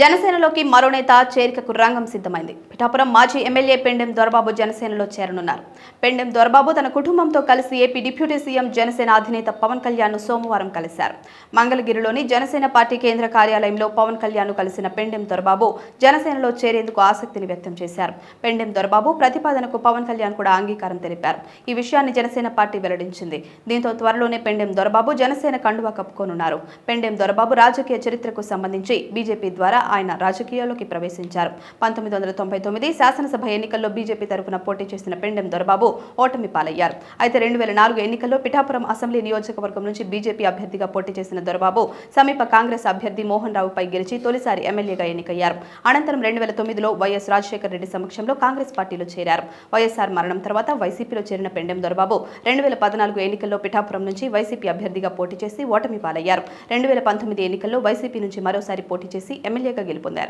జనసేనలోకి మరో నేత చేరికకు రంగం సిద్ధమైంది. పిఠాపురం మాజీ ఎమ్మెల్యే పెండెం దొరబాబు జనసేనలో చేరనున్నారు. పెండెం దొరబాబు తన కుటుంబంతో కలిసి ఏపీ డిప్యూటీ సీఎం జనసేన అధినేత పవన్ కళ్యాణ్ సోమవారం కలిశారు. మంగళగిరిలోని జనసేన పార్టీ కేంద్ర కార్యాలయంలో పవన్ కళ్యాణ్ కలిసిన పెండెం దొరబాబు జనసేనలో చేరేందుకు ఆసక్తిని వ్యక్తం చేశారు. పెండెం దొరబాబు ప్రతిపాదనకు పవన్ కళ్యాణ్ కూడా అంగీకారం తెలిపారు. ఈ విషయాన్ని జనసేన పార్టీ వెల్లడించింది. దీంతో త్వరలోనే పెండెం దొరబాబు జనసేన కండువా కప్పుకోనున్నారు. పెండెం దొరబాబు రాజకీయ చరిత్రకు సంబంధించి బీజేపీ ద్వారా ఆయన రాజకీయాల్లోకి ప్రవేశించారు. పంతొమ్మిది వందల తొంభై తొమ్మిది శాసనసభ ఎన్నికల్లో బీజేపీ తరఫున పోటీ చేసిన పెండెం దొరబాబు ఓటమి పాలయ్యారు. అయితే రెండు వేల నాలుగు ఎన్నికల్లో పిఠాపురం అసెంబ్లీ నియోజకవర్గం నుంచి బీజేపీ అభ్యర్థిగా పోటీ చేసిన దొరబాబు సమీప కాంగ్రెస్ అభ్యర్థి మోహన్ రావుపై గెలిచి తొలిసారి ఎమ్మెల్యేగా ఎన్నికయ్యారు. అనంతరం రెండు వేల తొమ్మిదిలో వైఎస్ రాజశేఖర రెడ్డి సమక్షంలో కాంగ్రెస్ పార్టీలో చేరారు. వైఎస్ఆర్ మరణం తర్వాత వైసీపీలో చేరిన పెండెం దొరబాబు రెండు వేల పద్నాలుగు ఎన్నికల్లో పిఠాపురం నుంచి వైసీపీ అభ్యర్థిగా పోటీ చేసి ఓటమి పాలయ్యారు. రెండు వేల పంతొమ్మిది ఎన్నికల్లో వైసీపీ నుంచి మరోసారి పోటీ చేసి ఎమ్మెల్యే ఎమ్మెల్యేగా గెలుపొందారు.